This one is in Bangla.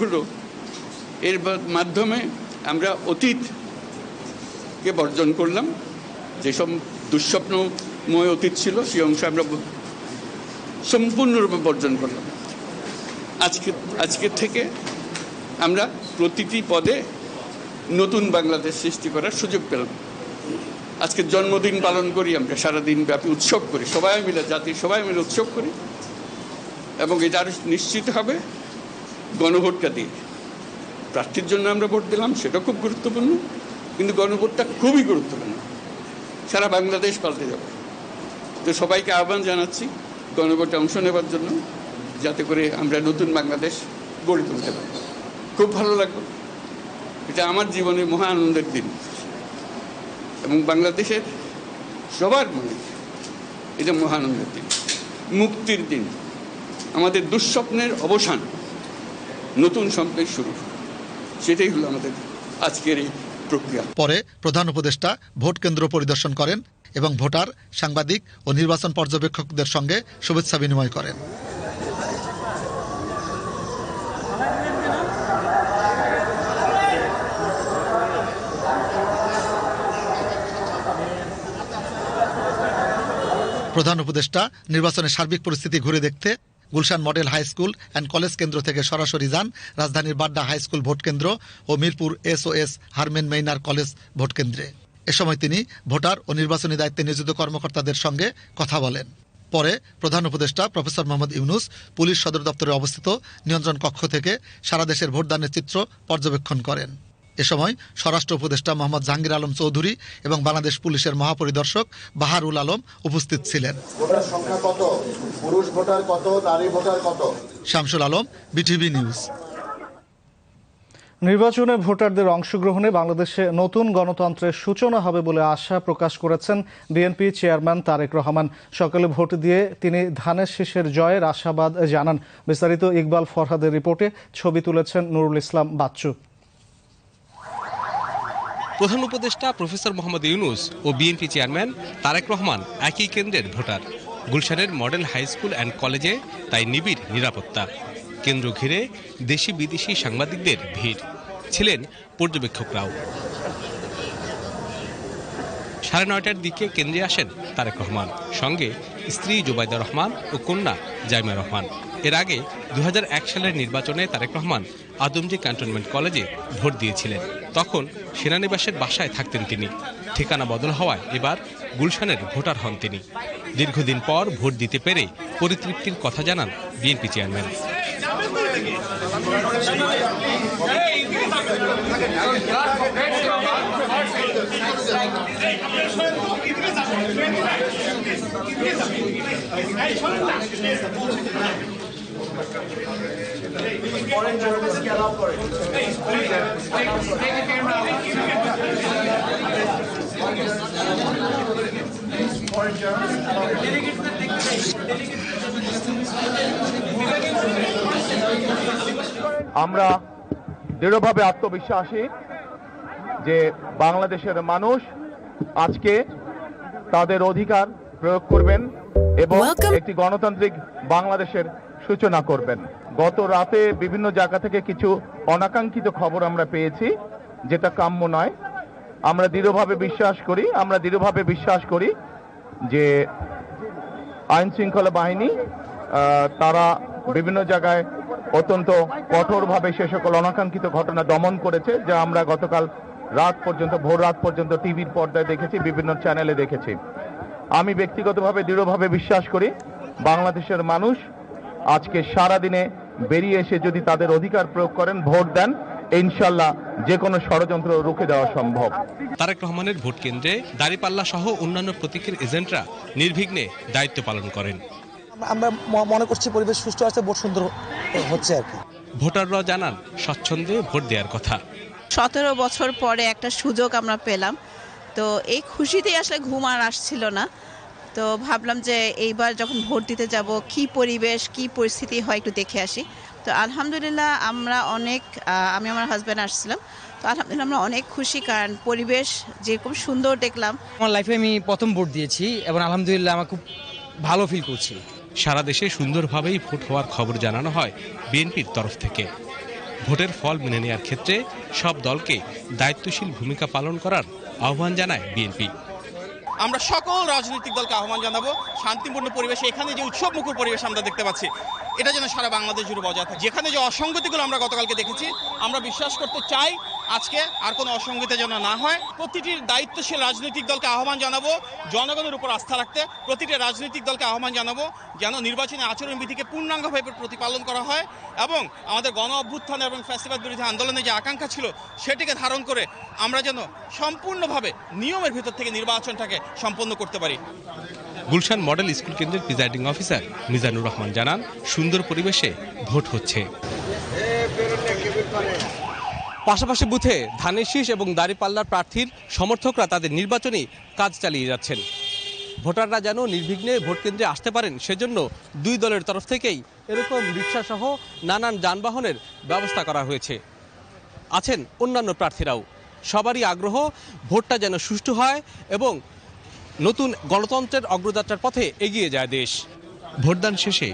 হলো, এর মাধ্যমে আমরা অতীতকে বর্জন করলাম। যেসব দুঃস্বপ্নময় অতীত ছিল, সেই অংশ আমরা সম্পূর্ণরূপে বর্জন করলাম। আজকে আজকের থেকে আমরা প্রতিটি পদে নতুন বাংলাদেশ সৃষ্টি করার সুযোগ পেলাম। আজকে জন্মদিন পালন করি, আমরা সারাদিন ব্যাপী উৎসব করি। সবাই মিলে জাতির সবাই মিলে উৎসব করি। এবং এটা আরও নিশ্চিত হবে গণভোটটা দিয়ে। প্রার্থীর জন্য আমরা ভোট দিলাম, সেটা খুব গুরুত্বপূর্ণ, কিন্তু গণভোটটা খুবই গুরুত্বপূর্ণ। সারা বাংলাদেশ পাল্টে যাবে। তো সবাইকে আহ্বান জানাচ্ছি গণভোটে অংশ নেবার জন্য, যাতে করে আমরা নতুন বাংলাদেশ গড়ে তুলতে পারি। খুব ভালো লাগল। এটা আমার জীবনে মহা আনন্দের দিন। এবং বাংলাদেশের সবার মনে এটা মহানন্দের দিন। মুক্তির দিন। আমাদের দুঃস্বপ্নের অবসান। নতুন স্বপ্নের শুরু। সেটাই হলো আমাদের আজকের এই প্রক্রিয়া। পরে প্রধান উপদেষ্টা ভোট কেন্দ্র পরিদর্শন করেন এবং ভোটার, সাংবাদিক ও নির্বাচন পর্যবেক্ষকদের সঙ্গে শুভেচ্ছা বিনিময় করেন। প্রধান উপদেষ্টা নির্বাচনের সার্বিক পরিস্থিতি ঘুরে দেখতে Gulshan model high school and college কেন্দ্র থেকে সরাসরি যান রাজধানীর বাড্ডা হাই স্কুল ভোট কেন্দ্র ও Mirpur SOS Hermann Gmeiner college vote কেন্দ্রে। এ সময় তিনি ভোটার ও নির্বাচনী দায়িত্বে নিয়োজিত কর্মকর্তাদের সঙ্গে কথা বলেন। পরে প্রধান উপদেষ্টা প্রফেসর মোহাম্মদ ইউনুস পুলিশ সদর দপ্তরে অবস্থিত নিয়ন্ত্রণ কক্ষ থেকে সারা দেশের ভোটদানের চিত্র পর্যবেক্ষণ করেন। এ সময় স্বরাষ্ট্র উপদেষ্টা মোহাম্মদ জাহাঙ্গীর আলম চৌধুরী এবং বাংলাদেশ পুলিশের মহাপরিদর্শক বাহারুল আলম উপস্থিত ছিলেন। ভোটার সংখ্যা কত? পুরুষ ভোটার কত? নারী ভোটার কত? Shamsul Alam BTV news. নির্বাচনে ভোটারদের অংশগ্রহণে বাংলাদেশে নতুন গণতন্ত্রের সূচনা হবে বলে আশা প্রকাশ করেছেন বিএনপি চেয়ারম্যান তারেক রহমান। সকালে ভোট দিয়ে তিনি ধানের শীষের জয়ের আশাবাদ জানান। বিস্তারিত ইকবাল ফরহাদের রিপোর্টে ছবি তুলেছেন নুরুল ইসলাম বাচ্চু। প্রধান উপদেষ্টা প্রফেসর মোহাম্মদ ইউনুস ও বিএনপি চেয়ারম্যান তারেক রহমান একই কেন্দ্রের ভোটার। গুলশানের মডেল হাই স্কুল অ্যান্ড কলেজে তাই নিবিড় নিরাপত্তা। কেন্দ্র ঘিরে দেশি বিদেশি সাংবাদিকদের ভিড়। ছিলেন পর্যবেক্ষকরাও। সাড়ে নয়টার দিকে কেন্দ্রে আসেন তারেক রহমান। সঙ্গে স্ত্রী জুবাইদা রহমান ও কন্যা জাইমা রহমান। এর আগে দু হাজার এক সালের নির্বাচনে তারেক রহমান আদমজি ক্যান্টনমেন্ট কলেজে ভোট দিয়েছিলেন তখন সেনানিবাসের বাসায় থাকতেন তিনি ঠিকানা বদল হওয়ায় এবার গুলশানের ভোটার হন তিনি দীর্ঘদিন পর ভোট দিতে পেরে পরিতৃপ্তির কথা জানান বিএনপি চেয়ারম্যান আমরা দৃঢ়ভাবে আত্মবিশ্বাসী যে বাংলাদেশের মানুষ আজকে তাদের অধিকার প্রয়োগ করবেন। এবং একটি গণতান্ত্রিক বাংলাদেশের সূচনা করবেন। গত রাতে বিভিন্ন জায়গা থেকে কিছু অনাকাঙ্ক্ষিত খবর আমরা পেয়েছি যেটা কাম্য নয়। আমরা দৃঢ়ভাবে বিশ্বাস করি আমরা দৃঢ়ভাবে বিশ্বাস করি যে আইন শৃঙ্খলা বাহিনী আহ, তারা বিভিন্ন জায়গায় অত্যন্ত কঠোরভাবে সে সকল অনাকাঙ্ক্ষিত ঘটনা দমন করেছে যা আমরা গতকাল রাত পর্যন্ত ভোর রাত পর্যন্ত টিভির পর্দায় দেখেছি বিভিন্ন চ্যানেলে দেখেছি। আমি ব্যক্তিগতভাবে দৃঢ়ভাবে বিশ্বাস করি বাংলাদেশের মানুষ আজকে সারা দিনে বেরিয়ে এসে যদি তাদের অধিকার প্রয়োগ করেন ভোট দেন ইনশাল্লাহ যে কোনো ষড়যন্ত্র রুখে দেওয়া সম্ভব। তারেক রহমানের ভোট কেন্দ্রে দাঁড়িপাল্লা সহ অন্যান্য প্রতীকের এজেন্টরা নির্বিঘ্নে দায়িত্ব পালন করেন। আমরা ম- মনে করছি পরিবেশ সুস্থ আছে ভোট সুন্দর হচ্ছে আর কি। ভোটাররা জানান স্বচ্ছন্দে ভোট দেওয়ার কথা। সতেরো বছর পরে একটা সুযোগ আমরা পেলাম। তো এই খুশিতেই আসলে ঘুম আর আসছিল না। তো ভাবলাম যে এইবার যখন ভোট দিতে যাব কি পরিবেশ কি পরিস্থিতি হয় একটু দেখে আসি। তো আলহামদুলিল্লাহ আমরা অনেক আমি আমার হাজব্যান্ড আসছিলাম। তো আলহামদুলিল্লাহ আমরা অনেক খুশি কারণ পরিবেশ যেরকম সুন্দর দেখলাম। আমার লাইফে আমি প্রথম ভোট দিয়েছি এবং আলহামদুলিল্লাহ আমার খুব ভালো ফিল করছি। সারা দেশে সুন্দরভাবেই ভোট হওয়ার খবর জানানো হয় বিএনপির তরফ থেকে। ভোটের ফল মেনে নেওয়ার ক্ষেত্রে সব দলকে দায়িত্বশীল ভূমিকা পালন করার আহ্বান জানায় বিএনপি। আমরা সকল রাজনৈতিক দলকে আহ্বান জানাব। শান্তিপূর্ণ পরিবেশে এখানে যে উৎসব মুখর পরিবেশ আমরা দেখতে পাচ্ছি, এটা যেন সারা বাংলাদেশ জুড়ে বজায় থাকে। যেখানে যে অসঙ্গতিগুলো আমরা গতকালকে দেখেছি, আমরা বিশ্বাস করতে চাই আজকে আর কোনো অসঙ্গতি যেন না হয়। প্রতিটি দায়িত্বশীল রাজনৈতিক দলকে আহ্বান জানাব, জনগণের উপর আস্থা রাখতে প্রতিটি রাজনৈতিক দলকে আহ্বান জানাব যেন নির্বাচনী আচরণবিধিকে পূর্ণাঙ্গভাবে প্রতিপালন করা হয় এবং আমাদের গণ অভ্যুত্থান এবং ফ্যাসিবাদ বিরোধী আন্দোলনে যে আকাঙ্ক্ষা ছিল সেটিকে ধারণ করে আমরা যেন সম্পূর্ণভাবে নিয়মের ভিতর থেকে নির্বাচনটাকে সম্পন্ন করতে পারি। গুলশান মডেল স্কুল কেন্দ্রের প্রিজাইডিং অফিসার মিজানুর রহমান জানান, সুন্দর পরিবেশে ভোট হচ্ছে। পাশাপাশি বুথে ধানের শীষ এবং দাঁড়িপাল্লার প্রার্থীর সমর্থকরা তাদের নির্বাচনী কাজ চালিয়ে যাচ্ছেন। ভোটাররা যেন নির্বিঘ্নে ভোট কেন্দ্রে আসতে পারেন, সেজন্য দুই দলের তরফ থেকেই এরকম রিক্সাসহ নানান যানবাহনের ব্যবস্থা করা হয়েছে। আছেন অন্যান্য প্রার্থীরাও। সবারই আগ্রহ ভোটটা যেন সুষ্ঠু হয় এবং নতুন গণতন্ত্রের অগ্রযাত্রার পথে এগিয়ে যায় দেশ। ভোটদান শেষে